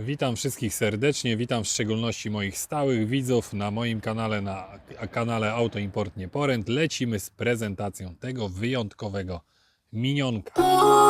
Witam wszystkich serdecznie, witam w szczególności moich stałych widzów na moim kanale, na kanale Autoimport Nieporęt. Lecimy z prezentacją tego wyjątkowego minionka. Oh,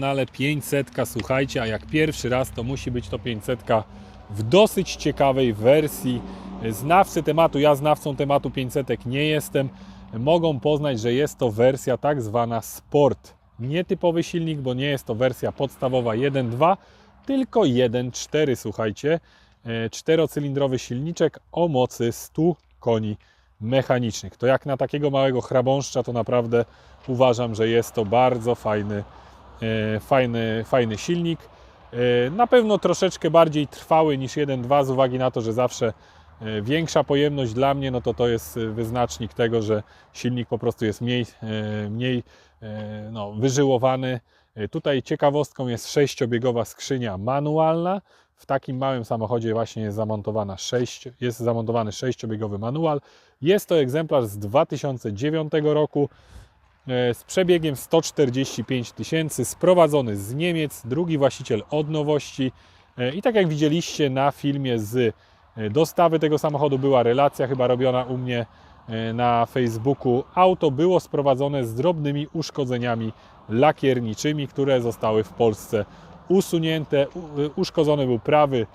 kanale 500, słuchajcie, a jak pierwszy raz to musi być to 500 w dosyć ciekawej wersji. Znawcy tematu, ja znawcą tematu 500 nie jestem, mogą poznać, że jest to wersja tak zwana Sport. Nietypowy silnik, bo nie jest to wersja podstawowa 1.2, tylko 1.4, słuchajcie. E, Czterocylindrowy silniczek o mocy 100 koni mechanicznych. To jak na takiego małego chrabąszcza, to naprawdę uważam, że jest to bardzo fajny, fajny, fajny silnik. E, Na pewno troszeczkę bardziej trwały niż 1.2 z uwagi na to, że zawsze e, większa pojemność dla mnie, no to to jest e, wyznacznik tego, że silnik po prostu jest mniej, e, mniej e, no, wyżyłowany. E, Tutaj ciekawostką jest sześciobiegowa skrzynia manualna. W takim małym samochodzie właśnie jest zamontowana 6, jest zamontowany sześciobiegowy manual. Jest to egzemplarz z 2009 roku e, z przebiegiem 145 tysięcy, sprowadzony z Niemiec, drugi właściciel od nowości. E, I tak jak widzieliście na filmie z e, dostawy tego samochodu, była relacja chyba robiona u mnie e, na Facebooku. Auto było sprowadzone z drobnymi uszkodzeniami lakierniczymi, które zostały w Polsce usunięte. Uszkodzony był prawy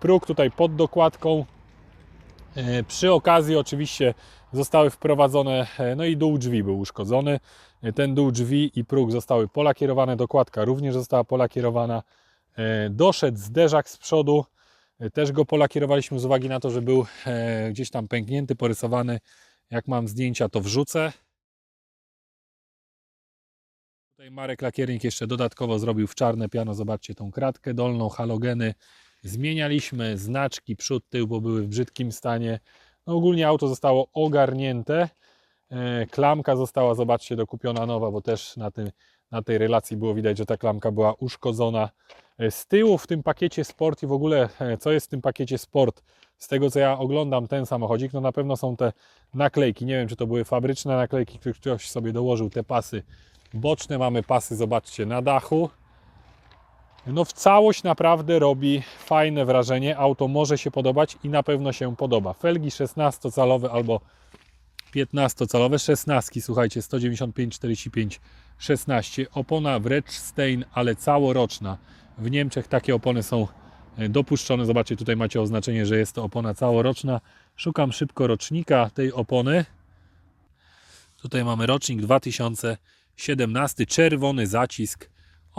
próg tutaj pod dokładką. E, Przy okazji oczywiście zostały wprowadzone, e, no i dół drzwi był uszkodzony. E, Ten dół drzwi i próg zostały polakierowane, dokładka również została polakierowana. Doszedł zderzak z przodu, też go polakierowaliśmy z uwagi na to, że był gdzieś tam pęknięty, porysowany. Jak mam zdjęcia, to wrzucę. Tutaj Marek Lakiernik jeszcze dodatkowo zrobił w czarne piano, zobaczcie tą kratkę dolną, halogeny. Zmienialiśmy znaczki przód, tył, bo były w brzydkim stanie. No ogólnie auto zostało ogarnięte. E, Klamka została, zobaczcie, dokupiona nowa, bo też na, tym, na tej relacji było widać, że ta klamka była uszkodzona. E, Z tyłu w tym pakiecie Sport i w ogóle e, co jest w tym pakiecie Sport? Z tego co ja oglądam ten samochodzik, no na pewno są te naklejki. Nie wiem, czy to były fabryczne naklejki, które ktoś sobie dołożył te pasy boczne. Mamy pasy, zobaczcie, na dachu. No w całość naprawdę robi fajne wrażenie. Auto może się podobać i na pewno się podoba. Felgi 16-calowe albo 15-calowe, 16, słuchajcie, 195 45 16. Opona w Rechstein, ale całoroczna. W Niemczech takie opony są e, dopuszczone. Zobaczcie, tutaj macie oznaczenie, że jest to opona całoroczna. Szukam szybko rocznika tej opony. Tutaj mamy rocznik 2017, czerwony zacisk.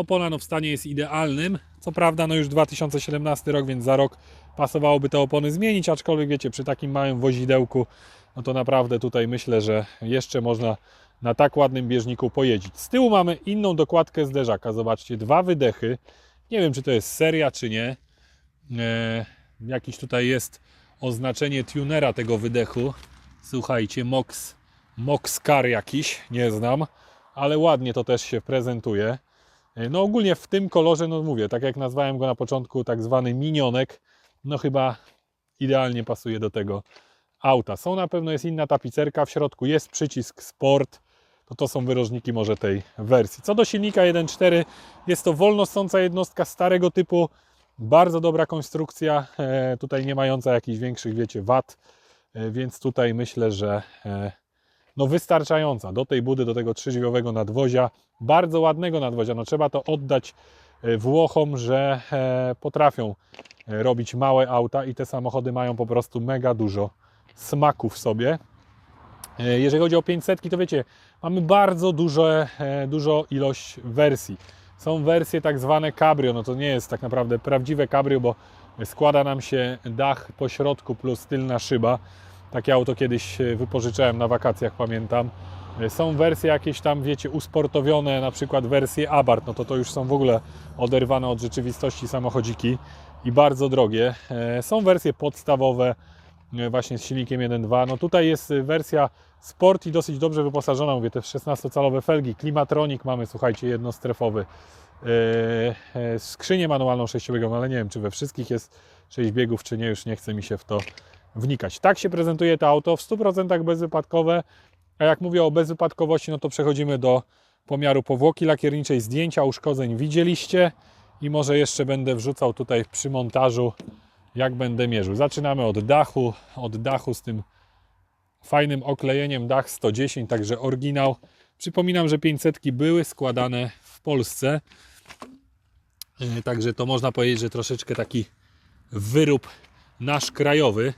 Opona no w stanie jest idealnym. Co prawda, no już 2017 rok, więc za rok pasowałoby te opony zmienić, aczkolwiek wiecie, przy takim małym wozidełku, no to naprawdę tutaj myślę, że jeszcze można na tak ładnym bieżniku pojeździć. Z tyłu mamy inną dokładkę zderzaka. Zobaczcie, dwa wydechy. Nie wiem, czy to jest seria, czy nie. E, jakiś tutaj jest oznaczenie tunera tego wydechu. Słuchajcie, Mox, Mox Car jakiś, nie znam, ale ładnie to też się prezentuje. E, No ogólnie w tym kolorze, no mówię, tak jak nazwałem go na początku, tak zwany minionek, no chyba idealnie pasuje do tego auta. Są na pewno, jest inna tapicerka, w środku jest przycisk Sport, to to są wyróżniki może tej wersji. Co do silnika 1.4, jest to wolnosąca jednostka starego typu, bardzo dobra konstrukcja, e, tutaj nie mająca jakichś większych, wiecie, wad, e, więc tutaj myślę, że no wystarczająca do tej budy, do tego trzyźwiowego nadwozia, bardzo ładnego nadwozia, no trzeba to oddać e, Włochom, że e, potrafią e, robić małe auta i te samochody mają po prostu mega dużo smaku w sobie. Jeżeli chodzi o 500, to wiecie, mamy bardzo duże, dużo ilość wersji. Są wersje tak zwane cabrio, no to nie jest tak naprawdę prawdziwe cabrio, bo składa nam się dach po środku plus tylna szyba. Takie auto kiedyś e, wypożyczałem na wakacjach, pamiętam. E, Są wersje jakieś tam, wiecie, usportowione, na przykład wersje Abarth, no to to już są w ogóle oderwane od rzeczywistości samochodziki i bardzo drogie. E, Są wersje podstawowe, właśnie z silnikiem 1.2. No tutaj jest wersja Sport i dosyć dobrze wyposażona, mówię, te 16-calowe felgi, klimatronik mamy, słuchajcie, jednostrefowy. Skrzynię manualną sześciobiegową, ale nie wiem, czy we wszystkich jest 6 biegów, czy nie, już nie chce mi się w to wnikać. Tak się prezentuje to auto, w 100% bezwypadkowe, a jak mówię o bezwypadkowości, no to przechodzimy do pomiaru powłoki lakierniczej, zdjęcia uszkodzeń widzieliście i może jeszcze będę wrzucał tutaj przy montażu, jak będę mierzył. Zaczynamy od dachu, od dachu z tym fajnym oklejeniem dach 110, także oryginał. Przypominam, że 500 były składane w Polsce, E, także to można powiedzieć, że troszeczkę taki wyrób nasz krajowy.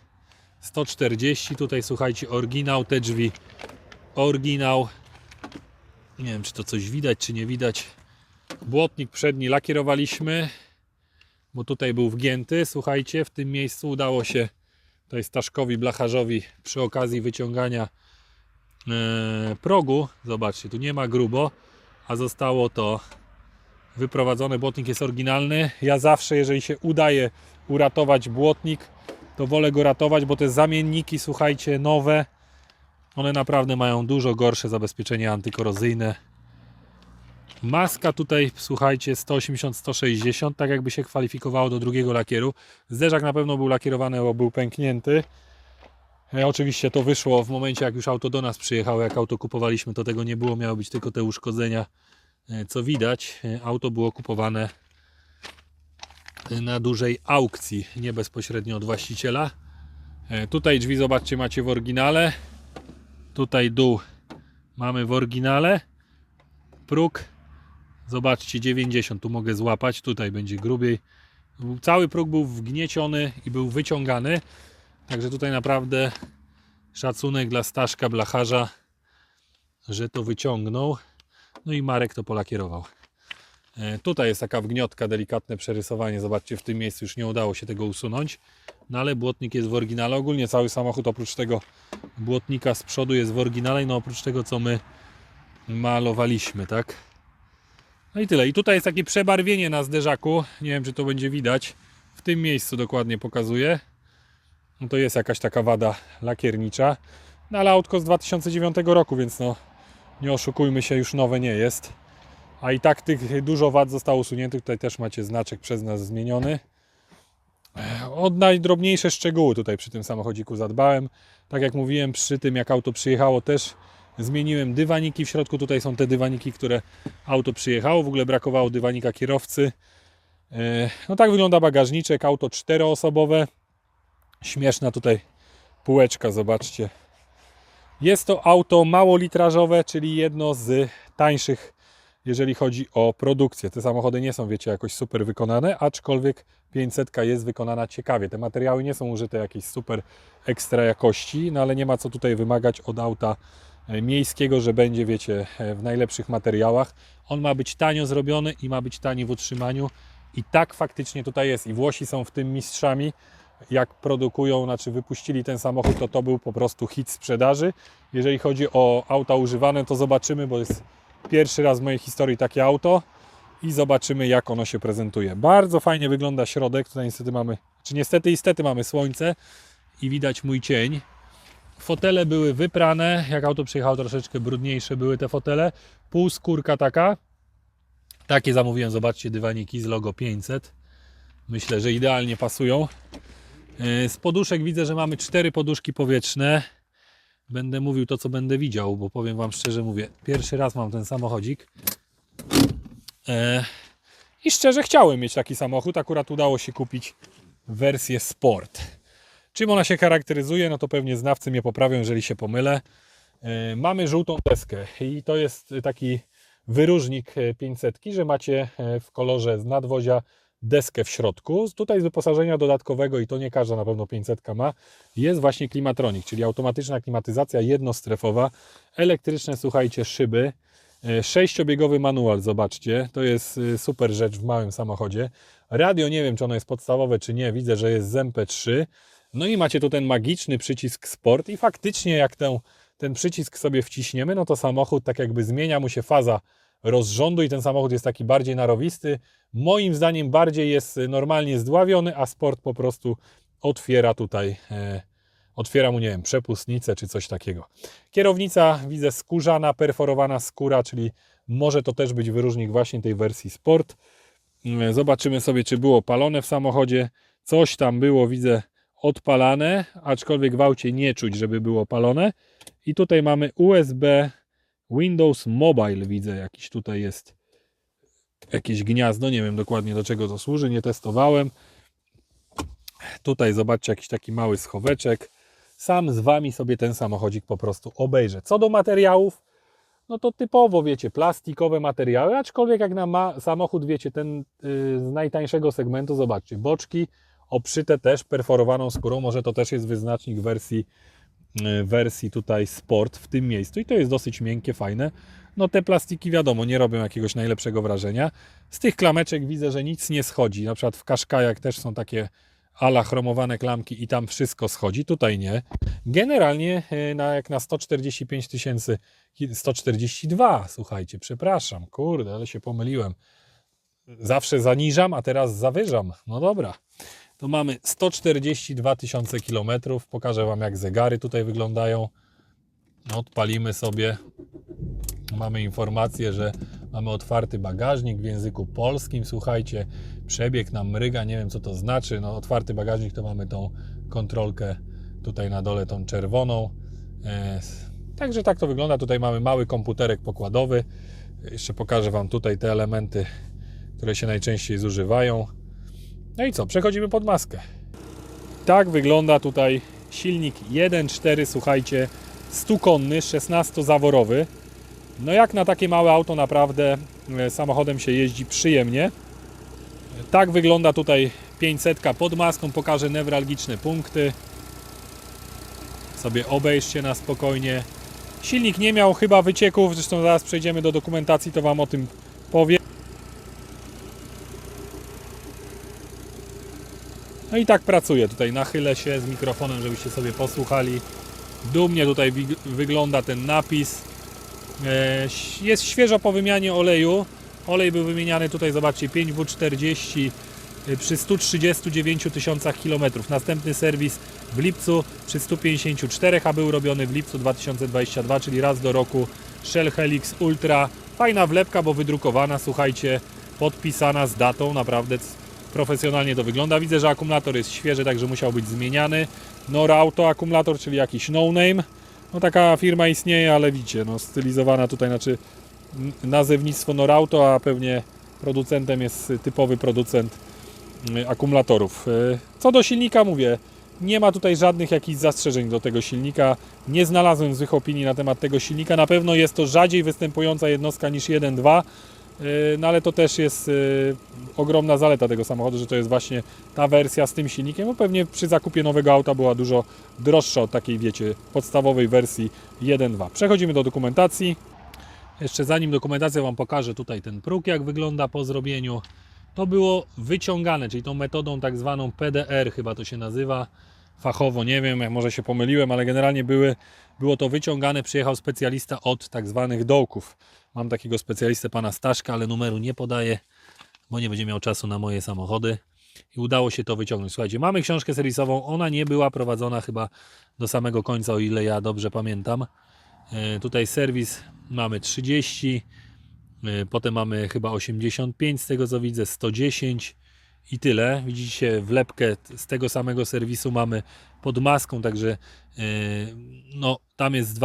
140, tutaj słuchajcie, oryginał, te drzwi, oryginał. Nie wiem, czy to coś widać, czy nie widać. Błotnik przedni lakierowaliśmy, bo tutaj był wgięty. Słuchajcie, w tym miejscu udało się tutaj Staszkowi Blacharzowi przy okazji wyciągania e, progu. Zobaczcie, tu nie ma grubo, a zostało to wyprowadzone. Błotnik jest oryginalny. Ja zawsze, jeżeli się udaje uratować błotnik, to wolę go ratować, bo te zamienniki, słuchajcie, nowe, one naprawdę mają dużo gorsze zabezpieczenie antykorozyjne. Maska tutaj, słuchajcie, 180-160, tak jakby się kwalifikowało do drugiego lakieru. Zderzak na pewno był lakierowany, bo był pęknięty. E, oczywiście to wyszło w momencie, jak już auto do nas przyjechało. Jak auto kupowaliśmy, to tego nie było, miały być tylko te uszkodzenia, e, co widać. E, auto było kupowane na dużej aukcji, nie bezpośrednio od właściciela. E, Tutaj drzwi, zobaczcie, macie w oryginale. Tutaj dół mamy w oryginale. Próg, zobaczcie, 90, tu mogę złapać, tutaj będzie grubiej. Cały próg był wgnieciony i był wyciągany. Także tutaj naprawdę szacunek dla Staszka Blacharza, że to wyciągnął. No i Marek to polakierował. E, Tutaj jest taka wgniotka, delikatne przerysowanie. Zobaczcie, w tym miejscu już nie udało się tego usunąć. No ale błotnik jest w oryginale. Ogólnie cały samochód oprócz tego błotnika z przodu jest w oryginale. No oprócz tego, co my malowaliśmy, tak? No i tyle. I tutaj jest takie przebarwienie na zderzaku. Nie wiem, czy to będzie widać. W tym miejscu dokładnie pokazuję. No to jest jakaś taka wada lakiernicza. No ale autko z 2009 roku, więc no nie oszukujmy się, już nowe nie jest. A i tak tych dużo wad zostało usuniętych. Tutaj też macie znaczek przez nas zmieniony. Od najdrobniejsze szczegóły tutaj przy tym samochodziku zadbałem. Tak jak mówiłem, przy tym jak auto przyjechało też zmieniłem dywaniki. W środku tutaj są te dywaniki, które auto przyjechało. W ogóle brakowało dywanika kierowcy. E, No tak wygląda bagażniczek. Auto czteroosobowe. Śmieszna tutaj półeczka, zobaczcie. Jest to auto mało litrażowe, czyli jedno z tańszych, jeżeli chodzi o produkcję. Te samochody nie są, wiecie, jakoś super wykonane, aczkolwiek 500 jest wykonana ciekawie. Te materiały nie są użyte jakiejś super ekstra jakości, no ale nie ma co tutaj wymagać od auta e, miejskiego, że będzie, wiecie, e, w najlepszych materiałach. On ma być tanio zrobiony i ma być tani w utrzymaniu. I tak faktycznie tutaj jest. I Włosi są w tym mistrzami. Jak produkują, znaczy wypuścili ten samochód, to to był po prostu hit sprzedaży. Jeżeli chodzi o auta używane, to zobaczymy, bo jest pierwszy raz w mojej historii takie auto i zobaczymy, jak ono się prezentuje. Bardzo fajnie wygląda środek. Tutaj niestety mamy, czy niestety, niestety mamy słońce i widać mój cień. Fotele były wyprane. Jak auto przyjechało, troszeczkę brudniejsze były te fotele. Półskórka taka. Takie zamówiłem, zobaczcie, dywaniki z logo 500. Myślę, że idealnie pasują. E, Z poduszek widzę, że mamy cztery poduszki powietrzne. Będę mówił to, co będę widział, bo powiem Wam szczerze, mówię, pierwszy raz mam ten samochodzik. E, I szczerze chciałem mieć taki samochód. Akurat udało się kupić wersję Sport. Czym ona się charakteryzuje? No to pewnie znawcy mnie poprawią, jeżeli się pomylę. E, Mamy żółtą deskę i to jest taki wyróżnik e, 500, że macie e, w kolorze z nadwozia deskę w środku. Tutaj z wyposażenia dodatkowego, i to nie każda na pewno 500 ma, jest właśnie klimatronik, czyli automatyczna klimatyzacja jednostrefowa, elektryczne, słuchajcie, szyby, e, sześciobiegowy manual, zobaczcie, to jest e, super rzecz w małym samochodzie. Radio, nie wiem czy ono jest podstawowe czy nie, widzę, że jest z MP3. No i macie tu ten magiczny przycisk Sport i faktycznie jak ten, ten przycisk sobie wciśniemy, no to samochód tak jakby zmienia mu się faza rozrządu i ten samochód jest taki bardziej narowisty. Moim zdaniem bardziej jest normalnie zdławiony, a Sport po prostu otwiera tutaj, e, otwiera mu, nie wiem, przepustnicę czy coś takiego. Kierownica widzę skórzana, perforowana skóra, czyli może to też być wyróżnik właśnie tej wersji Sport. Mm, Zobaczymy sobie, czy było palone w samochodzie. Coś tam było, widzę, odpalane, aczkolwiek w aucie nie czuć, żeby było palone. I tutaj mamy USB Windows Mobile, widzę, jakiś tutaj jest jakieś gniazdo, nie wiem dokładnie do czego to służy, nie testowałem. Tutaj zobaczcie jakiś taki mały schoweczek. Sam z Wami sobie ten samochodzik po prostu obejrzę. Co do materiałów, no to typowo, wiecie, plastikowe materiały, aczkolwiek jak na ma samochód, wiecie, ten yy, z najtańszego segmentu, zobaczcie, boczki obszyte też perforowaną skórą, może to też jest wyznacznik wersji, wersji tutaj Sport w tym miejscu i to jest dosyć miękkie, fajne. No te plastiki wiadomo, nie robią jakiegoś najlepszego wrażenia. Z tych klameczek widzę, że nic nie schodzi, na przykład w Kaszkajach też są takie ala chromowane klamki i tam wszystko schodzi, tutaj nie. Generalnie yy, na, jak na 145 tysięcy 142, słuchajcie, przepraszam, kurde, ale się pomyliłem. Zawsze zaniżam, a teraz zawyżam. No dobra. To mamy 142 tysiące kilometrów. Pokażę Wam, jak zegary tutaj wyglądają. Odpalimy sobie. Mamy informację, że mamy otwarty bagażnik w języku polskim. Słuchajcie, przebieg nam mryga, nie wiem co to znaczy. No, otwarty bagażnik to mamy tą kontrolkę tutaj na dole, tą czerwoną. E, Także tak to wygląda. Tutaj mamy mały komputerek pokładowy. Jeszcze pokażę Wam tutaj te elementy, które się najczęściej zużywają. No i co? Przechodzimy pod maskę. Tak wygląda tutaj silnik 1.4, słuchajcie, 100-konny, 16-zaworowy. No jak na takie małe auto naprawdę e, samochodem się jeździ przyjemnie. Tak wygląda tutaj 500 pod maską. Pokażę newralgiczne punkty. Sobie obejrzcie na spokojnie. Silnik nie miał chyba wycieków, zresztą zaraz przejdziemy do dokumentacji, to Wam o tym powiem. No i tak pracuję tutaj, nachylę się z mikrofonem, żebyście sobie posłuchali. Dumnie tutaj wygląda ten napis. E, Jest świeżo po wymianie oleju. Olej był wymieniany tutaj, zobaczcie, 5W40 przy 139 tysiącach kilometrów. Następny serwis w lipcu przy 154, a był robiony w lipcu 2022, czyli raz do roku Shell Helix Ultra. Fajna wlepka, bo wydrukowana, słuchajcie, podpisana z datą, naprawdę profesjonalnie to wygląda. Widzę, że akumulator jest świeży, także musiał być zmieniany. Norauto akumulator, czyli jakiś no-name. No taka firma istnieje, ale widzicie, no stylizowana tutaj, znaczy nazewnictwo Norauto, a pewnie producentem jest typowy producent y, akumulatorów. Y, Co do silnika mówię, nie ma tutaj żadnych jakichś zastrzeżeń do tego silnika. Nie znalazłem złych opinii na temat tego silnika. Na pewno jest to rzadziej występująca jednostka niż 1.2, y, no ale to też jest y, ogromna zaleta tego samochodu, że to jest właśnie ta wersja z tym silnikiem. Bo pewnie przy zakupie nowego auta była dużo droższa od takiej, wiecie, podstawowej wersji 1.2. Przechodzimy do dokumentacji. Jeszcze zanim dokumentację Wam pokażę tutaj ten próg, jak wygląda po zrobieniu. To było wyciągane, czyli tą metodą tak zwaną PDR, chyba to się nazywa. Fachowo nie wiem, może się pomyliłem, ale generalnie były, było to wyciągane. Przyjechał specjalista od tak zwanych dołków. Mam takiego specjalistę, pana Staszka, ale numeru nie podaję, bo nie będzie miał czasu na moje samochody. I udało się to wyciągnąć. Słuchajcie, mamy książkę serwisową. Ona nie była prowadzona chyba do samego końca, o ile ja dobrze pamiętam. E, Tutaj serwis mamy 30, e, potem mamy chyba 85 z tego co widzę, 110 i tyle. Widzicie wlepkę z tego samego serwisu mamy pod maską, także e, no, tam jest z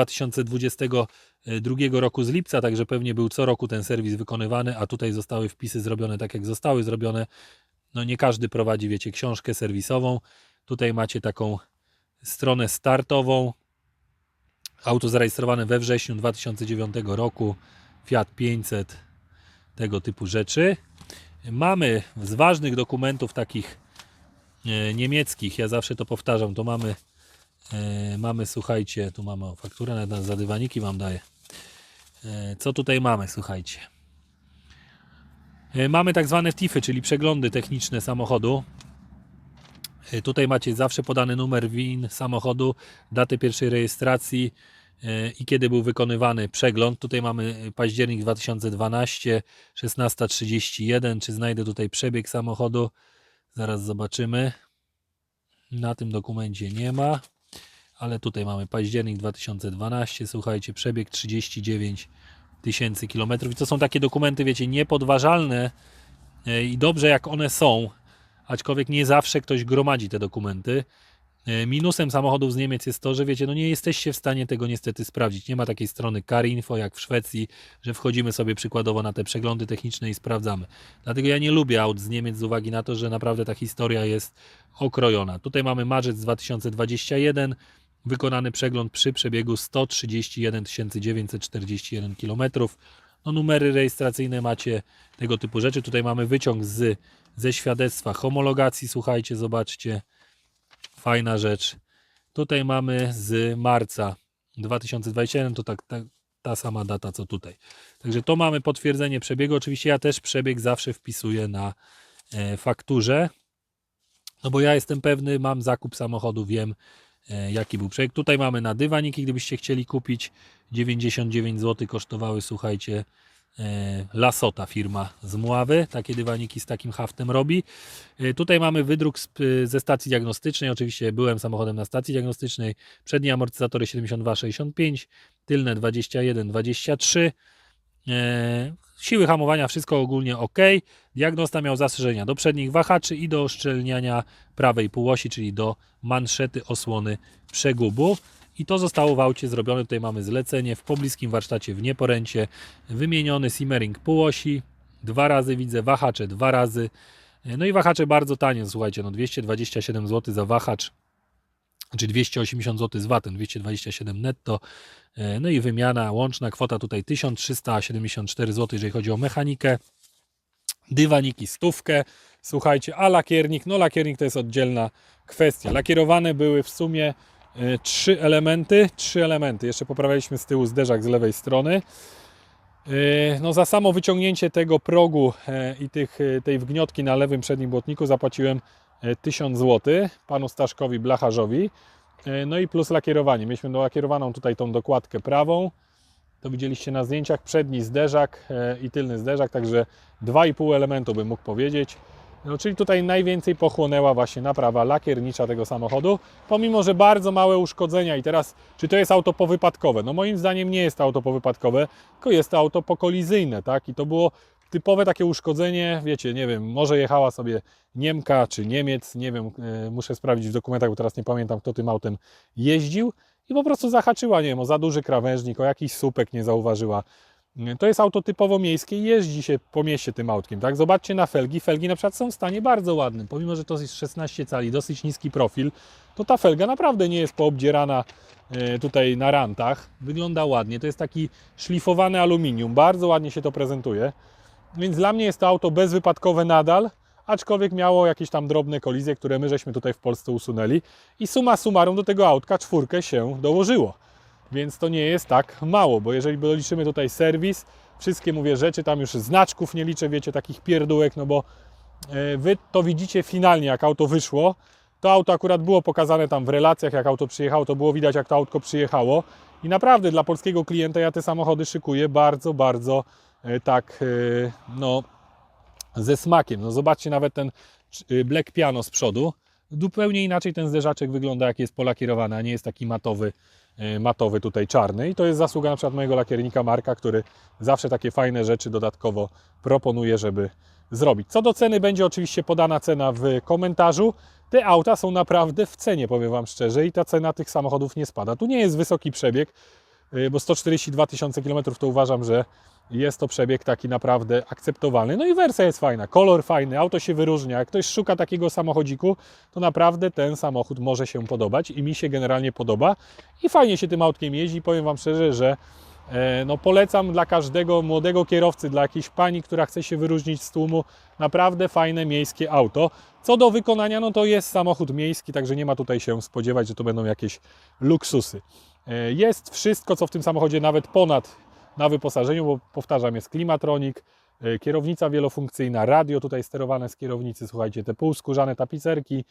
2022 roku z lipca, także pewnie był co roku ten serwis wykonywany, a tutaj zostały wpisy zrobione tak jak zostały zrobione. No nie każdy prowadzi, wiecie, książkę serwisową. Tutaj macie taką stronę startową, Auto zarejestrowane we wrześniu 2009 roku. Fiat 500, tego typu rzeczy. Mamy z ważnych dokumentów takich e, niemieckich, ja zawsze to powtarzam, to mamy, e, mamy słuchajcie, tu mamy fakturę, nawet na- za dywaniki Wam daję. E, Co tutaj mamy, słuchajcie? E, Mamy tak zwane TIFy, czyli przeglądy techniczne samochodu. Tutaj macie zawsze podany numer WIN samochodu, datę pierwszej rejestracji i kiedy był wykonywany przegląd. Tutaj mamy październik 2012, 16.31. Czy znajdę tutaj przebieg samochodu? Zaraz zobaczymy. Na tym dokumencie nie ma, ale tutaj mamy październik 2012. Słuchajcie, przebieg 39 tysięcy kilometrów. I to są takie dokumenty, wiecie, niepodważalne e, i dobrze jak one są, aczkolwiek nie zawsze ktoś gromadzi te dokumenty. E, Minusem samochodów z Niemiec jest to, że wiecie, no nie jesteście w stanie tego niestety sprawdzić. Nie ma takiej strony Carinfo jak w Szwecji, że wchodzimy sobie przykładowo na te przeglądy techniczne i sprawdzamy. Dlatego ja nie lubię aut z Niemiec z uwagi na to, że naprawdę ta historia jest okrojona. Tutaj mamy marzec 2021, wykonany przegląd przy przebiegu 131 941 km. No, numery rejestracyjne macie tego typu rzeczy. Tutaj mamy wyciąg z, ze świadectwa homologacji. Słuchajcie, zobaczcie. Fajna rzecz. Tutaj mamy z marca 2021, to tak, ta, sama data co tutaj. Także to mamy potwierdzenie przebiegu. Oczywiście ja też przebieg zawsze wpisuję na e, fakturze. No bo ja jestem pewny, mam zakup samochodu, wiem jaki był przebieg. Tutaj mamy na dywaniki, gdybyście chcieli kupić 99 zł kosztowały, słuchajcie, e, Lasota firma z Mławy. Takie dywaniki z takim haftem robi. E, Tutaj mamy wydruk ze stacji diagnostycznej. Oczywiście byłem samochodem na stacji diagnostycznej. Przednie amortyzatory 72-65, tylne 21-23. Siły hamowania, wszystko ogólnie ok. Diagnosta miał zastrzeżenia do przednich wahaczy i do uszczelniania prawej półosi, czyli do manszety osłony przegubu. I to zostało w aucie zrobione. Tutaj mamy zlecenie w pobliskim warsztacie w Nieporęcie. Wymieniony simmering półosi. Dwa razy widzę, wahacze dwa razy. No i wahacze bardzo tanie, słuchajcie, no 227 zł za wahacz, czy 280 zł z VAT-em, 227 netto. E, No i wymiana, łączna kwota tutaj 1374 zł, jeżeli chodzi o mechanikę. Dywaniki stówkę, słuchajcie, a lakiernik, no lakiernik to jest oddzielna kwestia. Lakierowane były w sumie e, trzy elementy, trzy elementy. Jeszcze poprawialiśmy z tyłu zderzak z lewej strony. E, No za samo wyciągnięcie tego progu i tych, tej wgniotki na lewym przednim błotniku zapłaciłem 1000 zł panu Staszkowi Blacharzowi. E, No i plus lakierowanie. Mieliśmy dolakierowaną tutaj tą dokładkę prawą. To widzieliście na zdjęciach. Przedni zderzak e, i tylny zderzak, także 2,5 elementu bym mógł powiedzieć. No, czyli tutaj najwięcej pochłonęła właśnie naprawa lakiernicza tego samochodu, pomimo że bardzo małe uszkodzenia. I teraz, czy to jest auto powypadkowe? No moim zdaniem nie jest to auto powypadkowe, tylko jest to auto pokolizyjne, tak? I to było typowe takie uszkodzenie, wiecie, nie wiem, może jechała sobie Niemka czy Niemiec, nie wiem, e, muszę sprawdzić w dokumentach, bo teraz nie pamiętam, kto tym autem jeździł i po prostu zahaczyła, nie wiem, o za duży krawężnik, o jakiś słupek nie zauważyła. To jest auto typowo miejskie i jeździ się po mieście tym autkiem, tak? Zobaczcie na felgi. Felgi na przykład są w stanie bardzo ładnym. Pomimo, że to jest 16 cali, dosyć niski profil, to ta felga naprawdę nie jest poobdzierana e, tutaj na rantach. Wygląda ładnie. To jest taki szlifowany aluminium. Bardzo ładnie się to prezentuje. Więc dla mnie jest to auto bezwypadkowe nadal, aczkolwiek miało jakieś tam drobne kolizje, które my żeśmy tutaj w Polsce usunęli. I suma summarum do tego autka czwórkę się dołożyło. Więc to nie jest tak mało, bo jeżeli liczymy tutaj serwis, wszystkie mówię rzeczy, tam już znaczków nie liczę, wiecie, takich pierdółek, no bo e, wy to widzicie finalnie, jak auto wyszło. To auto akurat było pokazane tam w relacjach, jak auto przyjechało, to było widać, jak to autko przyjechało. I naprawdę dla polskiego klienta ja te samochody szykuję bardzo, bardzo tak, e, no, ze smakiem. No zobaczcie nawet ten e, black piano z przodu. Zupełnie inaczej ten zderzaczek wygląda, jak jest polakierowany, a nie jest taki matowy, e, matowy tutaj czarny. I to jest zasługa na przykład mojego lakiernika Marka, który zawsze takie fajne rzeczy dodatkowo proponuje, żeby zrobić. Co do ceny, będzie oczywiście podana cena w komentarzu. Te auta są naprawdę w cenie, powiem Wam szczerze, i ta cena tych samochodów nie spada. Tu nie jest wysoki przebieg, bo 142 tysiące kilometrów to uważam, że jest to przebieg taki naprawdę akceptowalny. No i wersja jest fajna, kolor fajny, auto się wyróżnia. Jak ktoś szuka takiego samochodziku, to naprawdę ten samochód może się podobać i mi się generalnie podoba. I fajnie się tym autkiem jeździ. Powiem Wam szczerze, że E, No polecam dla każdego młodego kierowcy, dla jakiejś pani, która chce się wyróżnić z tłumu, naprawdę fajne miejskie auto. Co do wykonania, no to jest samochód miejski, także nie ma tutaj się spodziewać, że to będą jakieś luksusy. E, Jest wszystko, co w tym samochodzie, nawet ponad na wyposażeniu, bo powtarzam, jest klimatronik, e, kierownica wielofunkcyjna, radio tutaj sterowane z kierownicy, słuchajcie, te półskórzane tapicerki,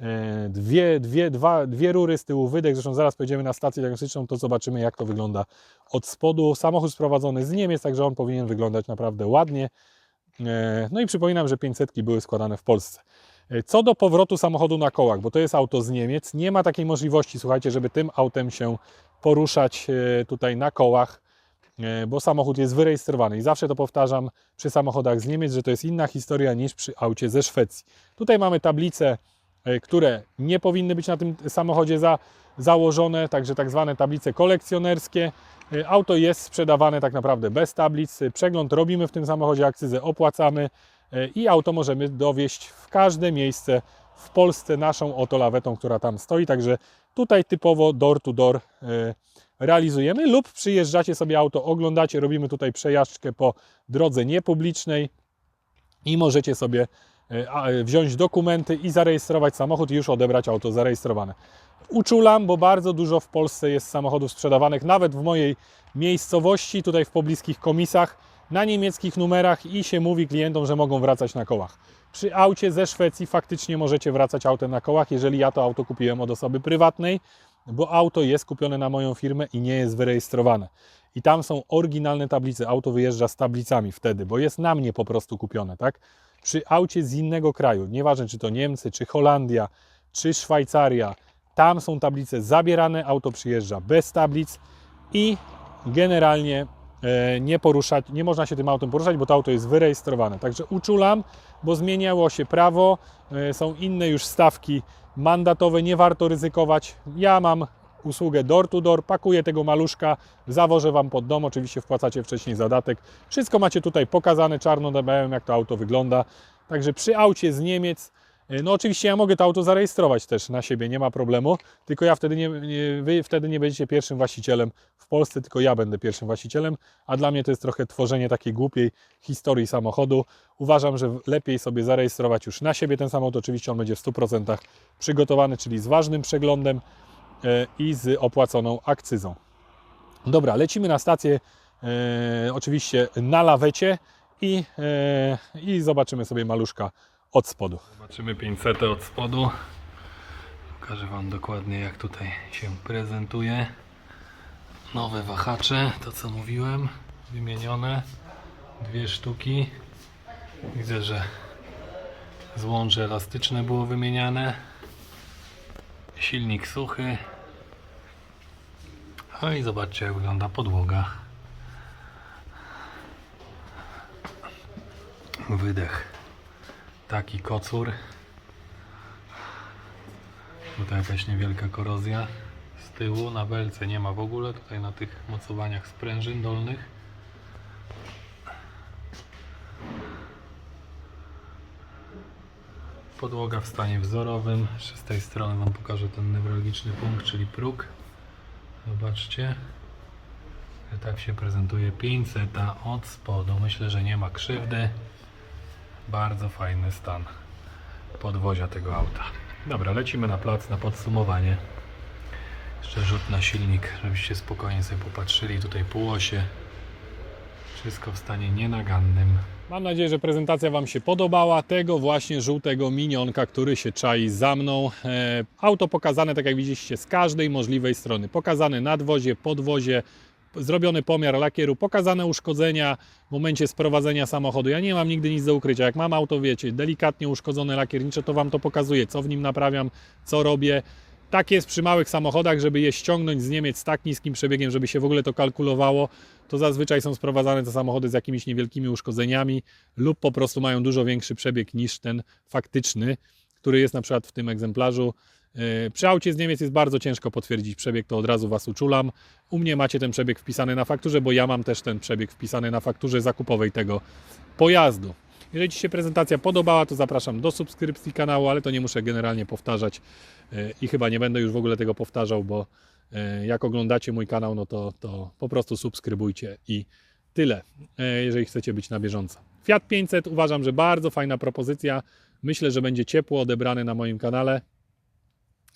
e, dwie, dwie, dwa, dwie rury z tyłu wydech, zresztą zaraz pojedziemy na stację diagnostyczną, to zobaczymy jak to wygląda od spodu. Samochód sprowadzony z Niemiec, także on powinien wyglądać naprawdę ładnie. E, No i przypominam, że 500 były składane w Polsce. Co do powrotu samochodu na kołach, bo to jest auto z Niemiec, nie ma takiej możliwości, słuchajcie, żeby tym autem się poruszać tutaj na kołach, bo samochód jest wyrejestrowany. I zawsze to powtarzam przy samochodach z Niemiec, że to jest inna historia niż przy aucie ze Szwecji. Tutaj mamy tablice, e, które nie powinny być na tym samochodzie za, założone, także tak zwane tablice kolekcjonerskie. E, Auto jest sprzedawane tak naprawdę bez tablic. E, Przegląd robimy w tym samochodzie, akcyzę opłacamy e, i auto możemy dowieść w każde miejsce w Polsce naszą oto lawetą, która tam stoi. Także tutaj typowo door to door e, realizujemy lub przyjeżdżacie sobie auto, oglądacie, robimy tutaj przejażdżkę po drodze niepublicznej i możecie sobie e, e, wziąć dokumenty i zarejestrować samochód i już odebrać auto zarejestrowane. Uczulam, bo bardzo dużo w Polsce jest samochodów sprzedawanych, nawet w mojej miejscowości, tutaj w pobliskich komisach, na niemieckich numerach i się mówi klientom, że mogą wracać na kołach. Przy aucie ze Szwecji faktycznie możecie wracać autem na kołach, jeżeli ja to auto kupiłem od osoby prywatnej, bo auto jest kupione na moją firmę i nie jest wyrejestrowane. I tam są oryginalne tablice. Auto wyjeżdża z tablicami wtedy, bo jest na mnie po prostu kupione, tak? Przy aucie z innego kraju, nieważne czy to Niemcy, czy Holandia, czy Szwajcaria, tam są tablice zabierane, auto przyjeżdża bez tablic i generalnie nie poruszać, nie można się tym autem poruszać, bo to auto jest wyrejestrowane. Także uczulam, bo zmieniało się prawo, e, są inne już stawki mandatowe, nie warto ryzykować. Ja mam usługę door to door, pakuję tego maluszka, zawożę Wam pod dom, oczywiście wpłacacie wcześniej zadatek. Wszystko macie tutaj pokazane czarno na białym, jak to auto wygląda. Także przy aucie z Niemiec no oczywiście ja mogę to auto zarejestrować też na siebie, nie ma problemu, tylko ja wtedy nie, nie, wy wtedy nie będziecie pierwszym właścicielem w Polsce, tylko ja będę pierwszym właścicielem, a dla mnie to jest trochę tworzenie takiej głupiej historii samochodu. Uważam, że lepiej sobie zarejestrować już na siebie ten samochód, oczywiście on będzie w 100% przygotowany, czyli z ważnym przeglądem e, i z opłaconą akcyzą. Dobra, lecimy na stację, e, oczywiście na lawecie i, e, i zobaczymy sobie maluszka od spodu. Zobaczymy 500 od spodu. Pokażę Wam dokładnie jak tutaj się prezentuje. Nowe wahacze, to co mówiłem, wymienione. Dwie sztuki. Widzę, że złącze elastyczne było wymieniane. Silnik suchy. No i zobaczcie jak wygląda podłoga. Wydech taki kocur. Tutaj jakaś niewielka korozja z tyłu. Na belce nie ma w ogóle. Tutaj na tych mocowaniach sprężyn dolnych. Podłoga w stanie wzorowym. Z tej strony Wam pokażę ten newralgiczny punkt, czyli próg. Zobaczcie. Tak się prezentuje 500 od spodu. Myślę, że nie ma krzywdy. Bardzo fajny stan podwozia tego auta. Dobra, lecimy na plac na podsumowanie. Jeszcze rzut na silnik, żebyście spokojnie sobie popatrzyli. Tutaj półosie. Wszystko w stanie nienagannym. Mam nadzieję, że prezentacja Wam się podobała. Tego właśnie żółtego minionka, który się czai za mną. E, auto pokazane, tak jak widzieliście, z każdej możliwej strony. Pokazane nadwozie, podwozie, zrobiony pomiar lakieru, pokazane uszkodzenia w momencie sprowadzenia samochodu. Ja nie mam nigdy nic do ukrycia. Jak mam auto, wiecie, delikatnie uszkodzone lakiernicze, to Wam to pokazuję, co w nim naprawiam, co robię. Tak jest przy małych samochodach, żeby je ściągnąć z Niemiec z tak niskim przebiegiem, żeby się w ogóle to kalkulowało, to zazwyczaj są sprowadzane te samochody z jakimiś niewielkimi uszkodzeniami lub po prostu mają dużo większy przebieg niż ten faktyczny, który jest na przykład w tym egzemplarzu. Yy, Przy aucie z Niemiec jest bardzo ciężko potwierdzić przebieg, to od razu Was uczulam. U mnie macie ten przebieg wpisany na fakturze, bo ja mam też ten przebieg wpisany na fakturze zakupowej tego pojazdu. Jeżeli Ci się prezentacja podobała, to zapraszam do subskrypcji kanału, ale to nie muszę generalnie powtarzać yy, i chyba nie będę już w ogóle tego powtarzał, bo E, Jak oglądacie mój kanał, no to, to po prostu subskrybujcie i tyle, e, jeżeli chcecie być na bieżąco. Fiat 500 uważam, że bardzo fajna propozycja. Myślę, że będzie ciepło odebrany na moim kanale.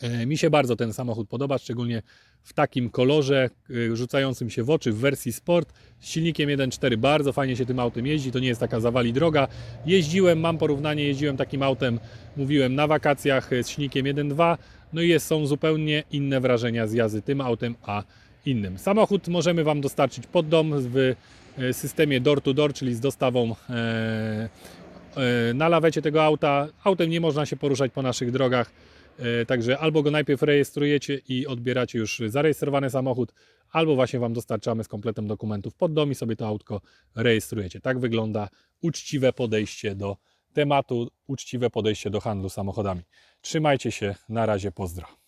E, Mi się bardzo ten samochód podoba, szczególnie w takim kolorze e, rzucającym się w oczy w wersji Sport z silnikiem 1.4. Bardzo fajnie się tym autem jeździ, to nie jest taka zawali droga. Jeździłem, mam porównanie, jeździłem takim autem, mówiłem, na wakacjach e, z silnikiem 1.2, no i jest, są zupełnie inne wrażenia z jazdy tym autem, a innym. Samochód możemy Wam dostarczyć pod dom w systemie door to door, czyli z dostawą na lawecie tego auta. Autem nie można się poruszać po naszych drogach. E, Także albo go najpierw rejestrujecie i odbieracie już zarejestrowany samochód, albo właśnie Wam dostarczamy z kompletem dokumentów pod dom i sobie to autko rejestrujecie. Tak wygląda uczciwe podejście do tematu, uczciwe podejście do handlu samochodami. Trzymajcie się, na razie, pozdro.